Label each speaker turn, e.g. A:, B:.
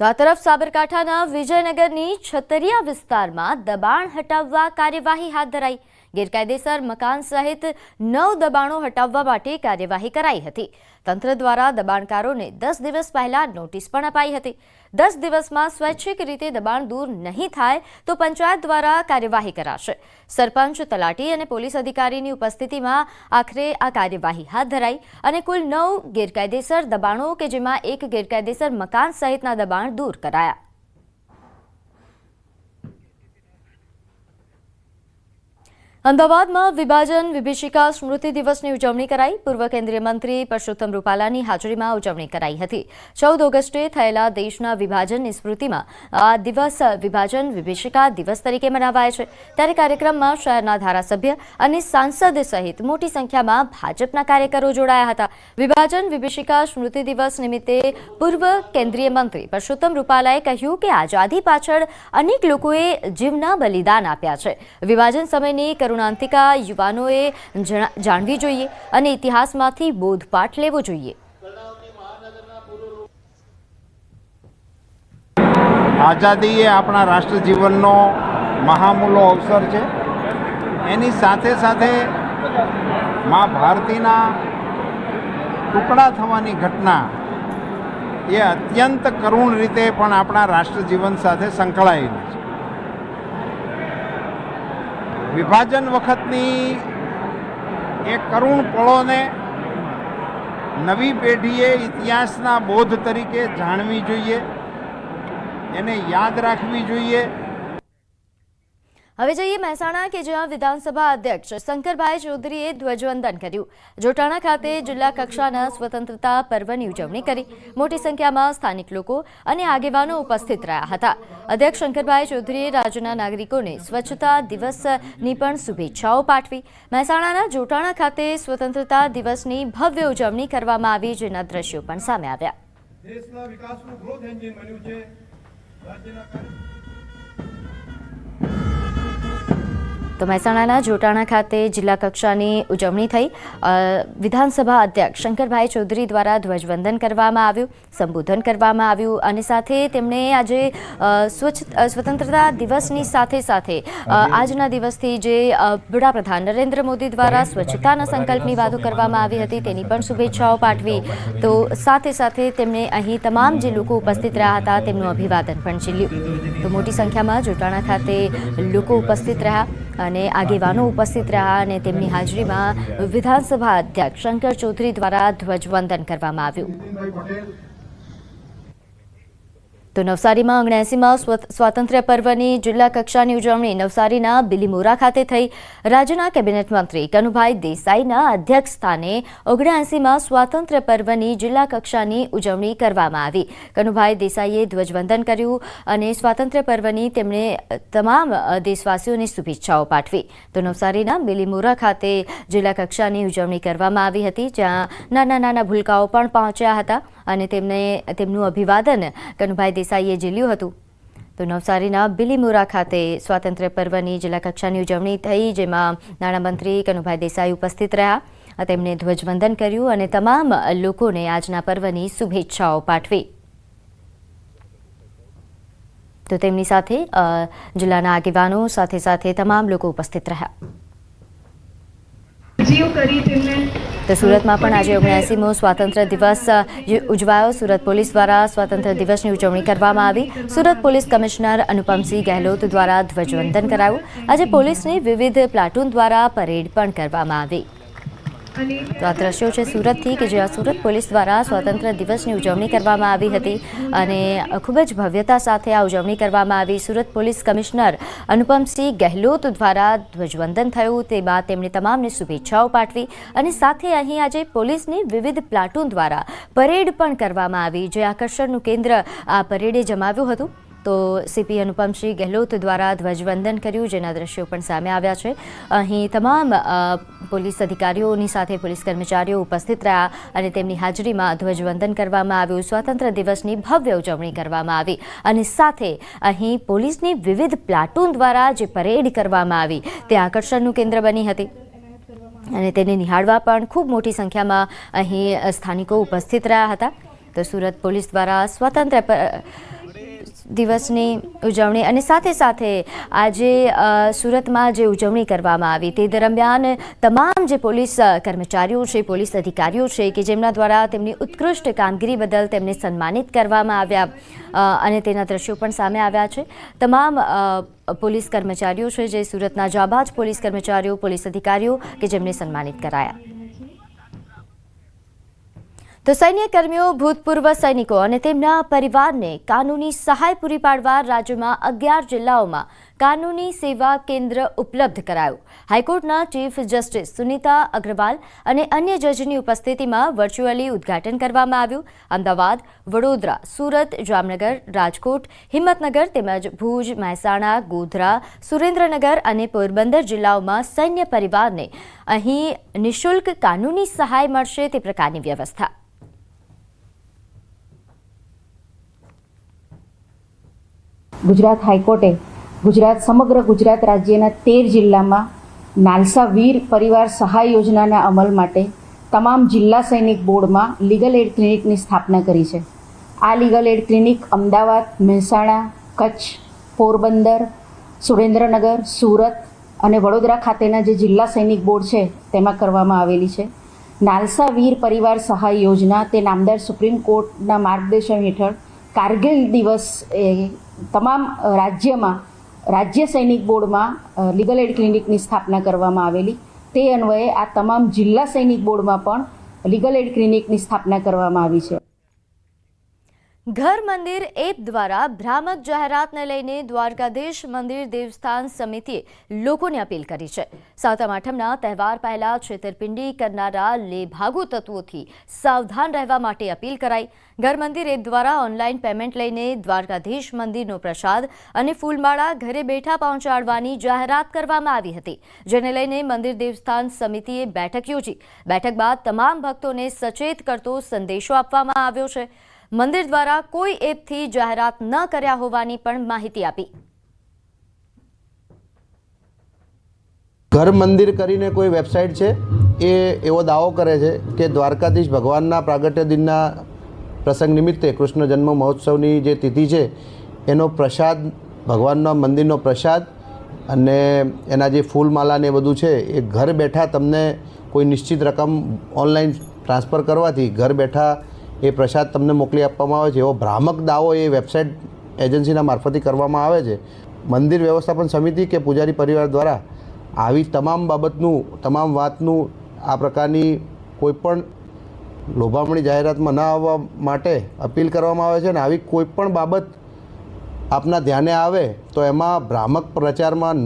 A: તો આ તરફ સાબરકાંઠાના વિજયનગરની છતરિયા વિસ્તારમાં દબાણ હટાવવા કાર્યવાહી હાથ ધરાઈ. ગેરકાયદેસર મકાન સહિત નવ દબાણો હટાવવા માટે કાર્યવાહી કરાઈ હતી. તંત્ર દ્વારા દબાણકારોને દસ દિવસ પહેલા નોટિસ પણ અપાઈ હતી. દસ દિવસમાં સ્વૈચ્છિક રીતે દબાણ દૂર નહીં થાય તો પંચાયત દ્વારા કાર્યવાહી કરાશે. સરપંચ, તલાટી અને પોલીસ અધિકારીની ઉપસ્થિતિમાં આખરે આ કાર્યવાહી હાથ ધરાઈ અને કુલ નવ ગેરકાયદેસર દબાણો કે જેમાં એક ગેરકાયદેસર મકાન સહિતના દબાણ દૂર કરાયા. અમદાવાદમાં વિભાજન વિભીષિકા સ્મૃતિ દિવસની ઉજવણી કરાઈ. પૂર્વ કેન્દ્રીય મંત્રી પરસોત્તમ રૂપાલાની હાજરીમાં ઉજવણી કરાઈ હતી. ચૌદ ઓગસ્ટે થયેલા દેશના વિભાજનની સ્મૃતિમાં આ દિવસ વિભાજન વિભીષિકા દિવસ તરીકે મનાવાય છે. ત્યારે કાર્યક્રમમાં શહેરના ધારાસભ્ય અને સાંસદ સહિત મોટી સંખ્યામાં ભાજપના કાર્યકરો જોડાયા હતા. વિભાજન વિભીષિકા સ્મૃતિ દિવસ નિમિત્તે પૂર્વ કેન્દ્રીય મંત્રી પરસોત્તમ રૂપાલાએ કહ્યું કે આઝાદી પાછળ અનેક લોકોએ જીવના બલિદાન આપ્યા છે. વિભાજન સમયની કરુણાંતિકા યુવાનોએ જાણવી જોઈએ અને ઇતિહાસમાંથી બોધપાઠ લેવો જોઈએ.
B: આઝાદી એ આપણા રાષ્ટ્ર જીવનનો મહામૂલો અવસર છે. એની સાથે સાથે મા ભારતીના ટુકડા થવાની ઘટના એ અત્યંત કરુણ રીતે પણ આપણા રાષ્ટ્ર જીવન સાથે સંકળાયેલી છે. વિભાજન વખતની એ કરુણ પળોને નવી પેઢીએ ઇતિહાસના બોધ તરીકે જાણવી જોઈએ. એને યાદ રાખવી જોઈએ.
A: હવે જઈએ મહેસાણા કે જ્યાં વિધાનસભા અધ્યક્ષ શંકરભાઈ ચૌધરીએ ધ્વજવંદન કર્યું. જોટાણા ખાતે જિલ્લા કક્ષાના સ્વતંત્રતા પર્વની ઉજવણી કરી. મોટી સંખ્યામાં સ્થાનિક લોકો અને આગેવાનો ઉપસ્થિત રહ્યા હતા. અધ્યક્ષ શંકરભાઈ ચૌધરીએ રાજ્યના નાગરિકોને સ્વચ્છતા દિવસની પણ શુભેચ્છાઓ પાઠવી. મહેસાણાના જોટાણા ખાતે સ્વતંત્રતા દિવસની ભવ્ય ઉજવણી કરવામાં આવી, જેના દ્રશ્યો પણ સામે આવ્યા.
C: દેશના વિકાસનું ગ્રોથ એન્જિન બન્યું છે. રાજ્યના
A: તો મહેસાણાના જોટાણા ખાતે જિલ્લા કક્ષાની ઉજવણી થઈ. વિધાનસભા અધ્યક્ષ શંકરભાઈ ચૌધરી દ્વારા ધ્વજવંદન કરવામાં આવ્યું સંબોધન કરવામાં આવ્યું અને સાથે તેમણે આજે સ્વચ્છ સ્વતંત્રતા દિવસની સાથે સાથે આજના દિવસથી જે વડાપ્રધાન નરેન્દ્ર મોદી દ્વારા સ્વચ્છતાના સંકલ્પની વાતો કરવામાં આવી હતી તેની પણ શુભેચ્છાઓ પાઠવી. તો સાથે સાથે તેમણે અહીં તમામ જે લોકો ઉપસ્થિત રહ્યા હતા તેમનું અભિવાદન પણ ઝીલ્યું. તો મોટી સંખ્યામાં જોટાણા ખાતે લોકો ઉપસ્થિત રહ્યા. અને આગેવાનો ઉપસ્થિત રહ્યા અને તેમની હાજરીમાં વિધાનસભા અધ્યક્ષ શંકર ચૌધરી દ્વારા ધ્વજવંદન કરવામાં આવ્યું. તો નવસારીમાં ઓગણએંસીમાં સ્વાતંત્ર્ય પર્વની જિલ્લા કક્ષાની ઉજવણી નવસારીના બિલીમોરા ખાતે થઈ. રાજ્યના કેબિનેટ મંત્રી કનુભાઈ દેસાઈના અધ્યક્ષ સ્થાને ઓગણએંસીમાં સ્વાતંત્ર્ય પર્વની જિલ્લા કક્ષાની ઉજવણી કરવામાં આવી. કનુભાઈ દેસાઈએ ધ્વજવંદન કર્યું અને સ્વાતંત્ર્ય પર્વની તેમણે તમામ દેશવાસીઓને શુભેચ્છાઓ પાઠવી. તો નવસારીના બિલીમોરા ખાતે જિલ્લા કક્ષાની ઉજવણી કરવામાં આવી હતી, જ્યાં નાના નાના ભૂલકાઓ પણ પહોંચ્યા હતા. અને તેમને તેમનું અભિવાદન કનુભાઈ દેસાઈએ ઝીલ્યું હતું. તો નવસારીના બિલીમોરા ખાતે સ્વાતંત્ર્ય પર્વની જિલ્લા કક્ષાની ઉજવણી થઈ, જેમાં નાણામંત્રી કનુભાઈ દેસાઈ ઉપસ્થિત રહ્યા. તેમણે ધ્વજવંદન કર્યું અને તમામ લોકોને આજના પર્વની શુભેચ્છાઓ પાઠવી. તો તેમની સાથે જિલ્લાના આગેવાનો સાથે સાથે તમામ લોકો ઉપસ્થિત રહ્યા.
D: કરી તેમને
A: તો સુરતમાં પણ આજે ઓગણએંસીમો સ્વાતંત્ર્ય દિવસ ઉજવાયો. સુરત પોલીસ દ્વારા સ્વાતંત્ર્ય દિવસની ઉજવણી કરવામાં આવી. સુરત પોલીસ કમિશનર અનુપમસિંહ ગહેલોત દ્વારા ધ્વજવંદન કરાયું. આજે પોલીસની વિવિધ પ્લાટૂન દ્વારા પરેડ પણ કરવામાં આવી. તો આ દ્રશ્યો છે સુરતથી કે જ્યાં સુરત પોલીસ દ્વારા સ્વતંત્ર દિવસની ઉજવણી કરવામાં આવી હતી અને ખૂબ જ ભવ્યતા સાથે આ ઉજવણી કરવામાં આવી. સુરત પોલીસ કમિશનર અનુપમસિંહ ગહેલોત દ્વારા ધ્વજવંદન થયું. તે બાદ તેમણે તમામને શુભેચ્છાઓ પાઠવી અને સાથે અહીં આજે પોલીસની વિવિધ પ્લાટૂન દ્વારા પરેડ પણ કરવામાં આવી. જે આકર્ષણનું કેન્દ્ર આ પરેડે જમાવ્યું હતું. તો સીપી અનુપમસિંહ ગહેલોત દ્વારા ધ્વજવંદન કર્યું, જેના દ્રશ્યો પણ સામે આવ્યા છે. અહીં તમામ પોલીસ અધિકારીઓની સાથે પોલીસ કર્મચારીઓ ઉપસ્થિત રહ્યા અને તેમની હાજરીમાં ધ્વજવંદન કરવામાં આવ્યું. સ્વાતંત્ર્ય દિવસની ભવ્ય ઉજવણી કરવામાં આવી અને સાથે અહીં પોલીસની વિવિધ પ્લાટૂન દ્વારા જે પરેડ કરવામાં આવી, તે આકર્ષણનું કેન્દ્ર બની હતી. અને તેને નિહાળવા પણ ખૂબ મોટી સંખ્યામાં અહીં સ્થાનિકો ઉપસ્થિત રહ્યા હતા. તો સુરત પોલીસ દ્વારા સ્વતંત્ર દિવસની ઉજવણી અને સાથે સાથે આજે સુરતમાં જે ઉજવણી કરવામાં આવી તે દરમિયાન તમામ જે પોલીસ કર્મચારીઓ છે, પોલીસ અધિકારીઓ છે કે જેમના દ્વારા તેમની ઉત્કૃષ્ટ કામગીરી બદલ તેમને સન્માનિત કરવામાં આવ્યા અને તેના દ્રશ્યો પણ સામે આવ્યા છે. તમામ પોલીસ કર્મચારીઓ છે જે સુરતના જાબાજ પોલીસ કર્મચારીઓ, પોલીસ અધિકારીઓ કે જેમને સન્માનિત કરાયા. તો સૈન્ય કર્મીઓ ભૂતપૂર્વ સૈનિકો અને તેમના પરિવારને કાનૂની સહાય પૂરી પાડવા રાજ્યમાં અગિયાર જિલ્લાઓમાં કાનૂની સેવા કેન્દ્ર ઉપલબ્ધ કરાયું. હાઈકોર્ટના ચીફ જસ્ટિસ સુનીતા અગ્રવાલ અને અન્ય જજની ઉપસ્થિતિમાં વર્ચ્યુઅલી ઉદ્ઘાટન કરવામાં આવ્યું. અમદાવાદ, વડોદરા, સુરત, જામનગર, રાજકોટ, હિંમતનગર તેમજ ભુજ, મહેસાણા, ગોધરા, સુરેન્દ્રનગર અને પોરબંદર જિલ્લાઓમાં સૈન્ય પરિવારને અહીં નિઃશુલ્ક કાનૂની સહાય મળશે તે પ્રકારની વ્યવસ્થા.
E: ગુજરાત હાઈકોર્ટે ગુજરાત સમગ્ર ગુજરાત રાજ્યના તેર જિલ્લામાં નાલસા વીર પરિવાર સહાય યોજનાના અમલ માટે તમામ જિલ્લા સૈનિક બોર્ડમાં લીગલ એડ ક્લિનિકની સ્થાપના કરી છે. આ legal aid clinic Ahmedabad, Mehsana, Kutch, Porbandar, Surendranagar, Surat અને વડોદરા ખાતેના જે જિલ્લા સૈનિક બોર્ડ છે તેમાં કરવામાં આવેલી છે. નાલસા વીર પરિવાર સહાય યોજના તે નામદાર સુપ્રીમ કોર્ટના માર્ગદર્શન હેઠળ કારગિલ દિવસ એ તમામ રાજ્યમાં, રાજ્ય સૈનિક બોર્ડમાં લીગલ એડ ક્લિનિકની સ્થાપના કરવામાં આવેલી. તે અન્વયે આ તમામ જિલ્લા સૈનિક બોર્ડમાં પણ લીગલ એડ ક્લિનિકની સ્થાપના કરવામાં આવી છે.
A: ઘર મંદિર એપ દ્વારા ભ્રામક જાહેરાતને લઈને દ્વારકાધીશ મંદિર દેવસ્થાન સમિતિએ લોકોને અપીલ કરી છે. સાતમ આઠમના તહેવાર પહેલા છેતરપિંડી કરનારા લેભાગુ તત્વોથી સાવધાન રહેવા માટે અપીલ કરાઈ. ઘર મંદિર એપ દ્વારા ઓનલાઈન પેમેન્ટ લઈને દ્વારકાધીશ મંદિરનો પ્રસાદ અને ફૂલમાળા ઘરે બેઠા પહોંચાડવાની જાહેરાત કરવામાં આવી હતી, જેને લઈને મંદિર દેવસ્થાન સમિતિએ બેઠક યોજી. બેઠક બાદ તમામ ભક્તોને સચેત કરતો સંદેશો આપવામાં આવ્યો છે. મંદિર દ્વારા કોઈ એપથી જાહેરાત ન કર્યા હોવાની પણ માહિતી આપી.
F: ઘર મંદિર કરીને કોઈ વેબસાઇટ છે? એ એવો દાવો કરે છે કે દ્વારકાધીશ ભગવાનના પ્રાગટ્ય દિનના પ્રસંગ નિમિત્તે કૃષ્ણ જન્મ મહોત્સવની જે તિથિ છે, એનો પ્રસાદ, ભગવાનના મંદિરનો પ્રસાદ અને એના જે ફૂલમાલા ને બધું છે, એ ઘર બેઠા તમને કોઈ નિશ્ચિત રકમ ઓનલાઈન ટ્રાન્સફર કરવાથી ઘર બેઠા એ પ્રસાદ તમને મોકલી આપવામાં આવે છે. એવો ભ્રામક દાવો એ વેબસાઇટ એજન્સીના મારફતે કરવામાં આવે છે. મંદિર વ્યવસ્થાપન સમિતિ કે પૂજારી પરિવાર દ્વારા આવી તમામ બાબતનું, તમામ વાતનું આ પ્રકારની કોઈપણ લોભામણી જાહેરાતમાં ન આવવા માટે અપીલ કરવામાં આવે છે અને આવી કોઈપણ બાબત આપના ધ્યાને આવે તો એમાં ભ્રામક પ્રચારમાં